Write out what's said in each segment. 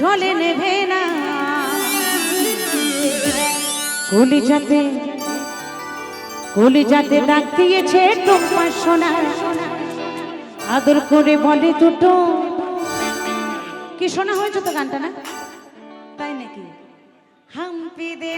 জলে নেভে না। কলিজাতে কলিজাতে ডাক দিয়েছে তোমার সোনা। আদর করে বলে দুটো। কি শোনা হয়েছে তো গানটা না? তাই নাকি? হাম্পি দে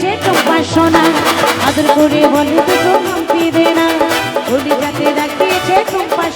ডাক তোমার সোনা। আদর করে বলে তো হাম্পি দে না। ওলি যাতে রাখিয়েছে দিয়েছে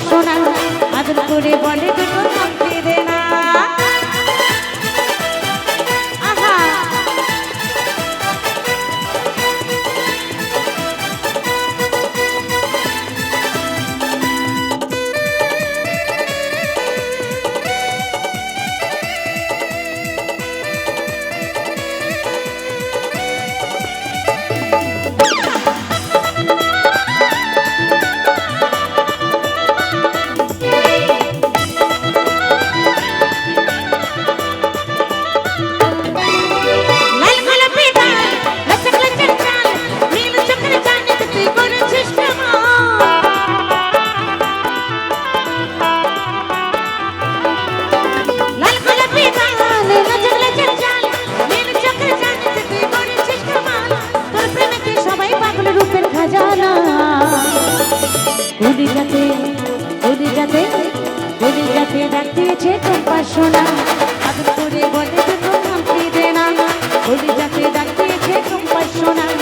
দিয়েছে চম্পা সোনা আদর করে বলে দুটো হাম্পি দেনা উড়ি যাতে ডাকিয়েছে চম্পা সোনা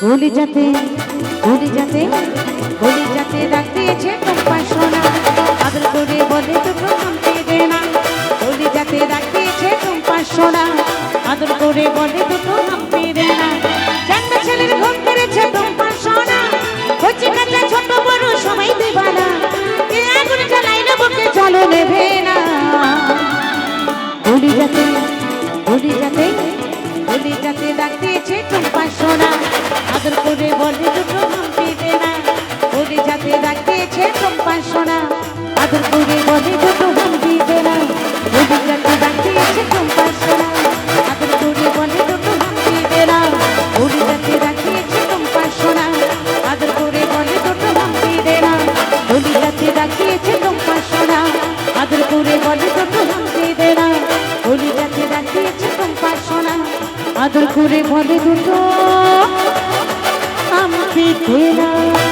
কলি যাতে, গলি যাতে গলি যাতে ডাক দিয়েছে টম্পা সোনা। আদর করে বলে দুটো হাম্পি দে না গলি যাতে ডাক দিয়েছে টম্পা সোনা। আদর করে বলে বলে দুটো হাম্পি দে না কলি যাতে ডাক দিয়েছে সোনা। আদর করে বলে দুটো হাম্পি দে না কলি যাতে ডাক দিয়েছে সোনা। আদর করে বলে দুটো হাম্পি দে না কলি যাতে ডাক দিয়েছে সোনা। আদর করে বলে দুটো হাম্পি দে না কলি যাতে ডাক দিয়েছে সোনা। আদর করে বলে দুটো হাম্পি দে না কলি যাতে ডাক দিয়েছে সোনা। আদর করে বলে দুটো দে না